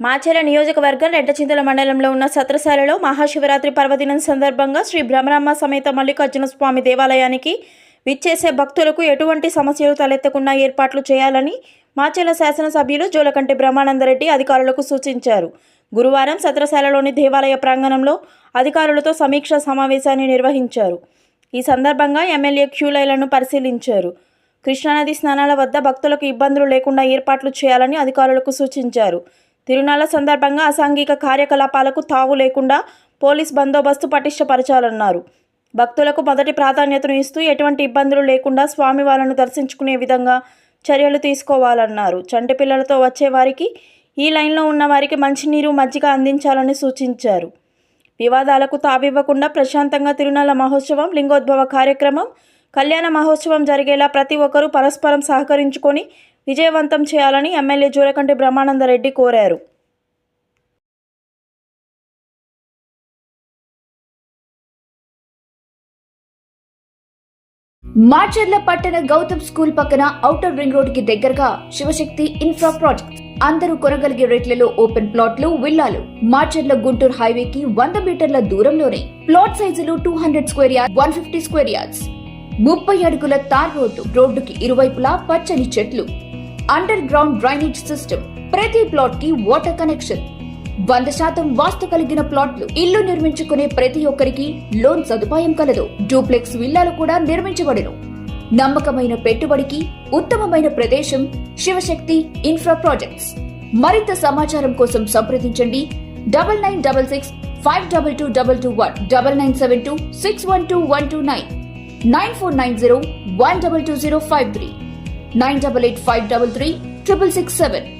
మాచేర నియోజకవర్గం రెడ్డచింతల మండలంలో ఉన్న సత్రశాలలో మహాశివరాత్రి పర్వదినం సందర్భంగా శ్రీ భ్రమరామ సమేత మల్లికార్జున స్వామి దేవాలయానికి విచ్చేసే భక్తులకు ఎటువంటి సమస్యలు తలెత్తకుండా ఏర్పాట్లు చేయాలని మాచెల శాసనసభ్యులు జోలకంటి బ్రహ్మానందరెడ్డి అధికారులకు సూచించారు. గురువారం సత్రశాలలోని దేవాలయ ప్రాంగణంలో అధికారులతో సమీక్ష సమావేశాన్ని నిర్వహించారు. ఈ సందర్భంగా ఎమ్మెల్యే క్యూలైలను పరిశీలించారు. కృష్ణానది స్నానాల వద్ద భక్తులకు ఇబ్బందులు లేకుండా ఏర్పాట్లు చేయాలని అధికారులకు సూచించారు. తిరునాళ్ళ సందర్భంగా అసాంఘిక కార్యకలాపాలకు తావు లేకుండా పోలీస్ బందోబస్తు పటిష్టపరచాలన్నారు. భక్తులకు మొదటి ప్రాధాన్యతను ఇస్తూ ఎటువంటి ఇబ్బందులు లేకుండా స్వామి వాళ్ళను దర్శించుకునే విధంగా చర్యలు తీసుకోవాలన్నారు. చంటి పిల్లలతో వచ్చే వారికి ఈ లైన్లో ఉన్న వారికి మంచినీరు మజ్జిగ అందించాలని సూచించారు. వివాదాలకు తావివ్వకుండా ప్రశాంతంగా తిరునాళ్ళ మహోత్సవం లింగోద్భవ కార్యక్రమం కళ్యాణ మహోత్సవం జరిగేలా ప్రతి ఒక్కరూ పరస్పరం సహకరించుకొని విజయవంతం చేయాలని ఎమ్మెల్యే జూలకంటి బ్రహ్మానందరెడ్డి కోరారు. మాచర్ల పట్టణ గౌతమ్ స్కూల్ పక్కన ఔటర్ రింగ్ రోడ్కి దగ్గరగా శివశక్తి ఇన్ఫ్రా ప్రాజెక్ట్. అందరూ కొనగలిగే రేట్లలో ఓపెన్ ప్లాట్లు విల్లాలు. మాచర్ల గుంటూరు హైవే కి వంద మీటర్ల దూరంలోనే ప్లాట్ సైజులు two hundred square yard one fifty square yards. ముప్పై అడుగుల తార్ రోడ్డు. రోడ్డుకి ఇరువైపులా పచ్చని చెట్లు. అండర్ గ్రౌండ్ డ్రైనేజ్ సిస్టమ్ ప్రతి ప్లాట్కి వాటర్ కనెక్షన్ వంద శాతం వాస్తు కలిగిన ప్లాట్లు ఇల్లు నిర్మించుకునే ప్రతి ఒక్కరికి లోన్ సదుపాయం కలదు. డూప్లెక్స్ విల్లాలు కూడా నిర్మించబడను. నమ్మకమైన పెట్టుబడికి ఉత్తమమైన ప్రదేశం శివశక్తి ఇన్ఫ్రా ప్రాజెక్ట్స్ మరింత సమాచారం కోసం సంప్రదించండి. Double nine double six five double two double two one double nine seven two six one two one two nine. Nine four nine zero one double two zero five three. Nine double eight five double three triple six seven.